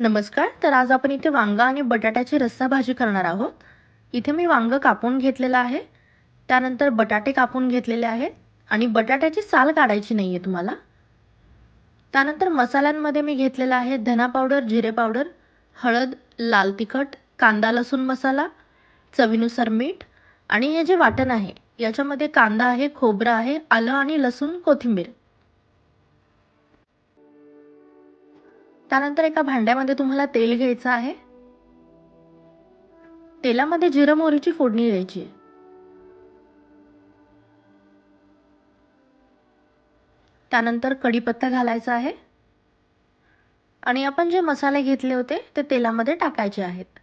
नमस्कार तर आज आपण इथे वांगा आणि बटाट्याची रस्सा भाजी करणार आहोत. इथे मी वांगं कापून घेतलेलं आहे. त्यानंतर बटाटे कापून घेतलेले आहेत आणि बटाट्याची साल काढायची नाही आहे तुम्हाला. त्यानंतर मसाल्यांमध्ये मी घेतलेला आहे धना पावडर जिरे पावडर हळद लाल तिखट कांदा लसूण मसाला चवीनुसार मीठ आणि हे जे वाटण आहे याच्यामध्ये कांदा आहे खोबरं आहे आलं आणि लसूण कोथिंबीर. त्यानंतर एका भांड्यामध्ये तुम्हाला तेल घ्यायचं आहे. तेलामध्ये जिरं मोहरीची फोडणी द्यायची आहे. त्यानंतर कढीपत्ता घालायचा आहे. आणि आपण जे मसाले घेतले होते ते तेलामध्ये टाकायचे आहेत.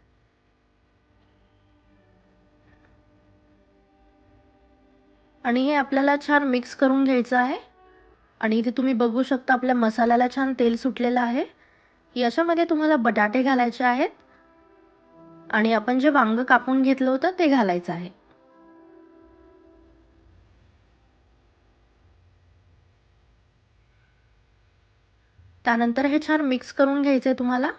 आणि हे आपल्याला छान मिक्स करून घ्यायचं आहे. आणि इथे तुम्ही बघू शकता आपल्या मसाल्याला छान तेल सुटलेलं आहे. याच्यामध्ये तुम्हाला बटाटे घालायचे आहेत आणि आपण जे वांग कापून घेतलं होतं ते घालायचं आहे. त्यानंतर हे छान मिक्स करून घ्यायचं आहे तुम्हाला.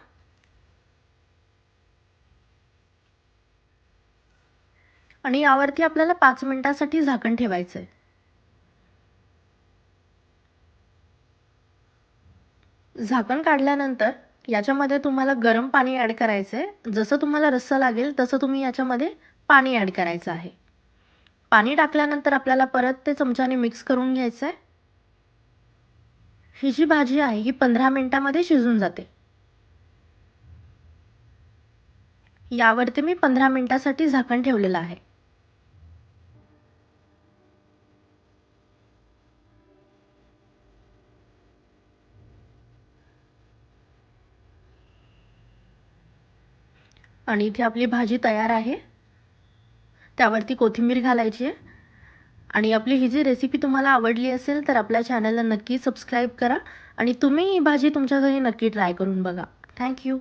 आणि यावरती आपल्याला पाच मिनिटासाठी झाकण ठेवायचं आहे झाकण काढल्यानंतर याच्यामध्ये तुम्हाला गरम पाणी ॲड करायचं आहे जसं तुम्हाला रस्सा लागेल तसं तुम्ही याच्यामध्ये पाणी ॲड करायचं आहे. पाणी टाकल्यानंतर आपल्याला परत ते चमच्याने मिक्स करून घ्यायचं आहे ही जी भाजी आहे ही पंधरा मिनटामध्ये शिजून जाते. यावरती मी पंधरा मिनटासाठी झाकण ठेवलेलं आहे. आणि इथे आपली भाजी तयार आहे. त्यावरती कोथिंबीर घालायची आहे. आणि आपली ही जी रेसिपी तुम्हाला आवडली असेल तर आपल्या चॅनलला नक्की सबस्क्राईब करा. आणि तुम्ही ही भाजी तुमच्या घरी नक्की ट्राय करून बघा. थँक्यू